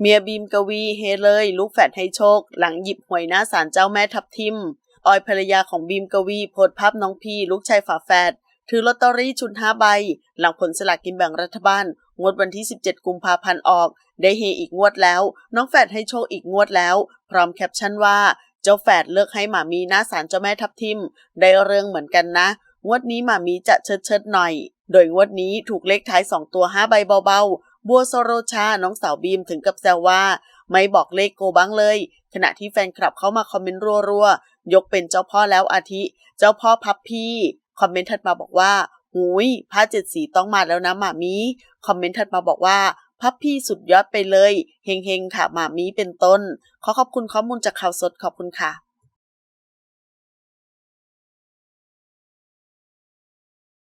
เมียบีมกวีเฮเลย ลูกแฝดให้โชค หลังหยิบหวยหน้าศาลเจ้าแม่ทับทิม ออยภรรยาของบีมกวีโพสภาพน้องพีลูกชายฝาแฝดถือลอตเตอรี่ชุดห้าใบ หลังผลสลากกินแบ่งรัฐบาล งวดวันที่ 17 กุมภาพันธ์ออก ได้เฮอีกงวดแล้ว น้องแฝดให้โชคอีกงวดแล้ว พร้อมแคปชั่นว่า เจ้าแฝดเลือกให้หมามีหน้าศาลเจ้าแม่ทับทิม ได้เรื่องเหมือนกันนะ งวดนี้หมามีจะเชิดเชิดหน่อย โดยงวดนี้ถูกเลขท้าย 2 ตัว 5 ใบเบา บัวโซโรชา น้องสาวบีมถึงกับแซวว่า ไม่บอกเลขโกบ้างเลย ขณะที่แฟนคลับเข้ามาคอมเมนต์รัวๆ ยกเป็นเจ้าพ่อแล้วอาทิ เจ้าพ่อพับพี่ คอมเมนต์ถัดมาบอกว่าหุยผ้าเจ็ดสีต้องมาแล้วนะหมามีคอมเมนต์ถัดมาบอกว่าพับพี่สุดยอดไปเลย เฮงๆค่ะหมามีเป็นต้น ขอขอบคุณข้อมูลจากข่าวสดขอบคุณค่ะ